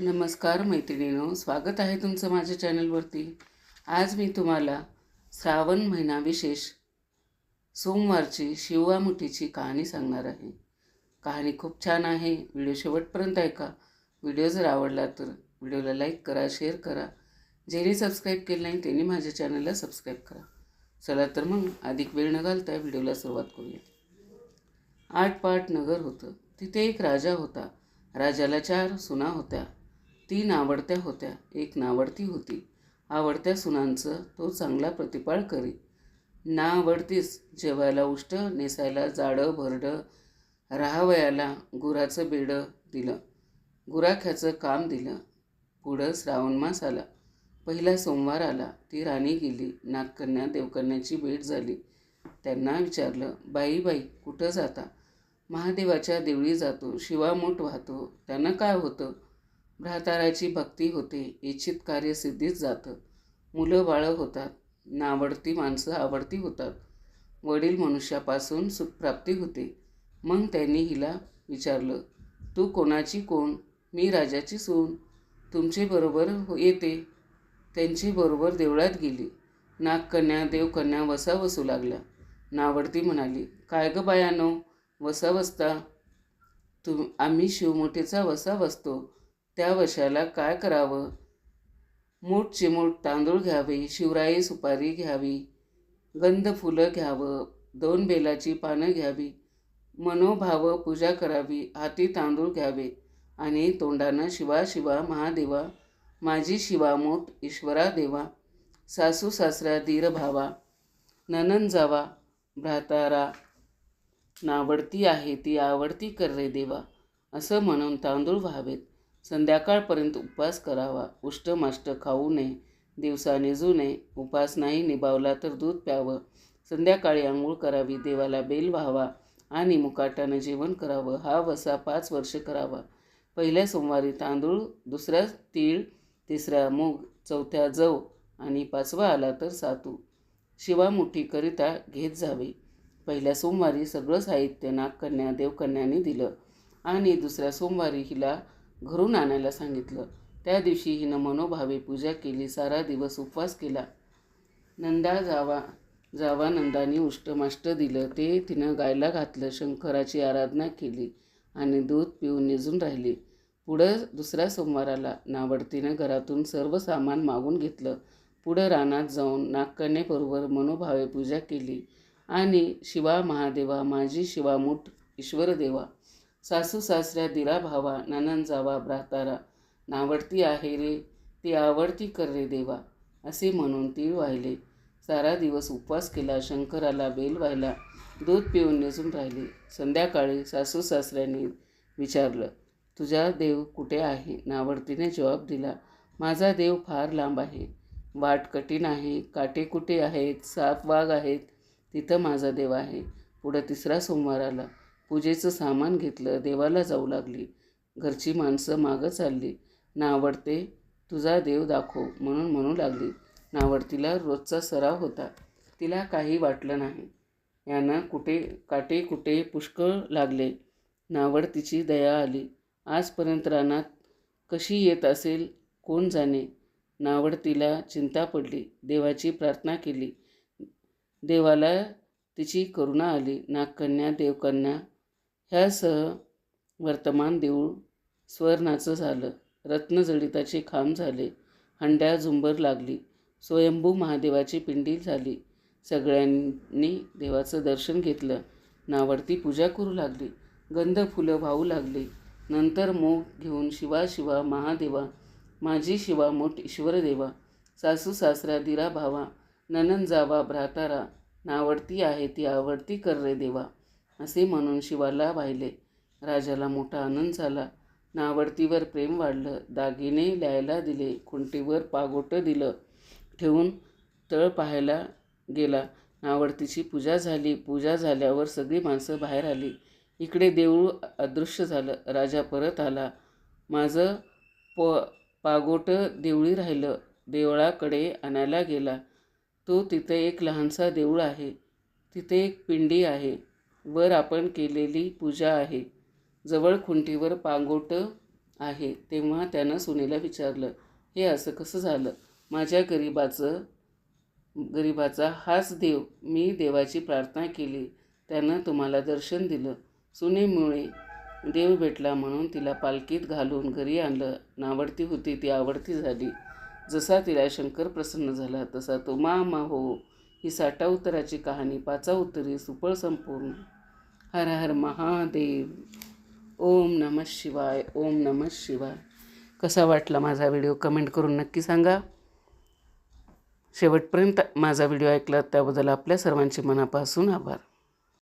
नमस्कार मैत्रिणीनो स्वागत आहे तुमचं माझ्या चॅनलवरती. आज मी तुम्हाला श्रावण महिना विशेष सोमवारची शिवामुठीची कहाणी सांगणार आहे. कहाणी खूप छान आहे व्हिडिओ शेवटपर्यंत ऐका. व्हिडिओ जर आवडला तर व्हिडिओला लाईक करा शेअर करा. ज्यांनी सबस्क्राईब केलं नाही त्यांनी माझ्या चॅनलला सबस्क्राईब करा. चला तर मग अधिक वेळ न घालता व्हिडिओला सुरुवात करूया. आठपाट नगर होतं. तिथे एक राजा होता. राजाला चार सुना होत्या. तीन आवडत्या होत्या. एक नावडती होती. आवडत्या सुनांचं तो चांगला प्रतिपाळ करी. नावडतीस जेवायला उष्ट नेसायला जाडं भरडं राहावयाला गुराचं बेडं दिलं. गुराख्याचं काम दिलं. पुढं श्रावण मास आला. पहिला सोमवार आला. ती राणी गेली. नागकन्या देवकन्याची भेट झाली. त्यांना विचारलं बाई बाई कुठं जाता? महादेवाच्या देवळी जातो. शिवामूठ वाहतो. त्यांना काय होतं? भ्राताराची भक्ती होते इच्छित कार्य सिद्धीत जातं. मुलं बाळं होतात नावडती माणसं आवडती होतात. वडील मनुष्यापासून सुखप्राप्ती होते. मग त्यांनी हिला विचारलं तू कोणाची कोण? मी राजाची सून. तुमचे बरोबर हो- येते. त्यांची बरोबर देवळात गेली. नागकन्या देवकन्या वसा वसू लागल्या. नावडती म्हणाली काय ग बायानो वसा वसता तुम आम्ही शिवमोठेचा वसा वसतो त्या वशाला काय करावं? मूठ चिमूट तांदूळ घ्यावे शिवराई सुपारी घ्यावी गंध फुलं घ्यावं दोन बेलाची पानं घ्यावी मनोभाव पूजा करावी हाती तांदूळ घ्यावे आणि तोंडानं शिवा शिवा महादेवा माझी शिवामूठ ईश्वरा देवा सासू सासरा धीर भावा ननन जावा भ्रातारा नावडती आहे ती आवडती कर रे देवा असं म्हणून तांदूळ व्हावेत. संध्याकाळपर्यंत उपवास करावा. उष्टमाष्ट खाऊ नये. दिवसा निजू नये उपास नाही निभावला तर दूध प्यावं. संध्याकाळी आंघोळ करावी. देवाला बेल व्हावा आणि मुकाटानं जेवण करावं. हा वसा पाच वर्ष करावा. पहिल्या सोमवारी तांदूळ दुसऱ्या तीळ तिसऱ्या मूग चौथ्या जव आणि पाचवा आला तर सातू. शिवामुठीकरिता घेत जावे. पहिल्या सोमवारी सगळं साहित्य नागकन्या देवकन्याने दिलं आणि दुसऱ्या सोमवारी हिला घरून आणायला सांगितलं. त्या दिवशी हिनं मनोभावे पूजा केली सारा दिवस उपवास केला. नंदा जावा जावा नंदानी उष्टमाष्ट दिलं. ते तिनं गायला घातलं शंकराची आराधना केली आणि दूध पिऊन निजून राहिली. पुढं दुसऱ्या सोमवाराला नावडतीनं घरातून सर्व सामान मागून घेतलं. पुढं रानात जाऊन नागकन्येबरोबर मनोभावे पूजा केली. आणि शिवा महादेवा माझी शिवामूठ ईश्वर देवा सासू सासऱ्या दिला भावा ननन जावा ब्रातारा नावडती आहे रे ती आवडती कर रे देवा असे म्हणून तीळ वाहिले. सारा दिवस उपवास केला शंकराला बेल व्हायला दूध पिऊन निजून राहिली. संध्याकाळी सासू सासऱ्यांनी विचारलं तुझा देव कुठे आहे? नावडतीने जवाब दिला माझा देव फार लांब आहे. वाट कठीण आहे काटे कुठे आहेत साप वाघ आहेत तिथं माझा देव आहे. पुढं तिसरा सोमवार आला. पूजेचं सामान घेतलं देवाला जाऊ लागली. घरची माणसं मागं चालली. नावडते तुझा देव दाखव म्हणून म्हणू लागली. नावडतीला रोजचा सराव होता. तिला काही वाटलं नाही. यानं कुठे काटे कुठे पुष्कळ लागले. नावडतीची दया आली. आजपर्यंत रानात कशी येत असेल कोण जाणे? नावडतीला चिंता पडली. देवाची प्रार्थना केली. देवाला तिची करुणा आली. नागकन्या देवकन्या ह्यासह वर्तमान देऊळ स्वर्णाचं झालं. रत्नजडिताचे खांब झाले. हंड्या झुंबर लागली. स्वयंभू महादेवाची पिंडी झाली. सगळ्यांनी देवाचं दर्शन घेतलं. नावडती पूजा करू लागली. गंध फुलं वाहू लागली. नंतर मोग घेऊन शिवा शिवा महादेवा माझी शिवा मोठ ईश्वर देवा सासू सासरा दिरा भावा ननन जावा भ्रातारा नावडती आहे ती आवडती कर रे देवा असे म्हणून शिवाला वाहिले राजाला मोठा आनंद झाला. नावडतीवर प्रेम वाढलं. दागिने ल्यायला दिले. खुंटीवर पागोटं दिलं. ठेवून तळ पाहायला गेला. नावडतीची पूजा झाली. पूजा झाल्यावर सगळी माणसं बाहेर आली. इकडे देऊळ अदृश्य झालं. राजा परत आला. माझं प पागोटं देवळी राहिलं. देवळाकडे आणायला गेला. तो तिथे एक लहानसा देऊळ आहे. तिथे एक पिंडी आहे. वर आपण केलेली पूजा आहे. जवळ खुंटीवर पांगोटं आहे. तेव्हा त्यानं सुनेला विचारलं हे असं कसं झालं? माझ्या गरिबाचं गरिबाचा हाच देव. मी देवाची प्रार्थना केली. त्यानं तुम्हाला दर्शन दिलं. सुनेमुळे देव भेटला म्हणून तिला पालखीत घालून घरी आणलं. नावडती होती ती आवडती झाली. जसा तिला शंकर प्रसन्न झाला तसा तो मा मा हो ही साठा उत्तराची कहाणी पाचा उत्तरी सुपळ संपूर्ण हर हर महादेव. ओम नमः शिवाय ओम नमः शिवाय. कसा वाटला माझा व्हिडिओ? कमेंट करून नक्की सांगा. शेवटपर्यंत माझा व्हिडिओ ऐकला त्याबद्दल आपल्या सर्वांचे मनापासून आभार.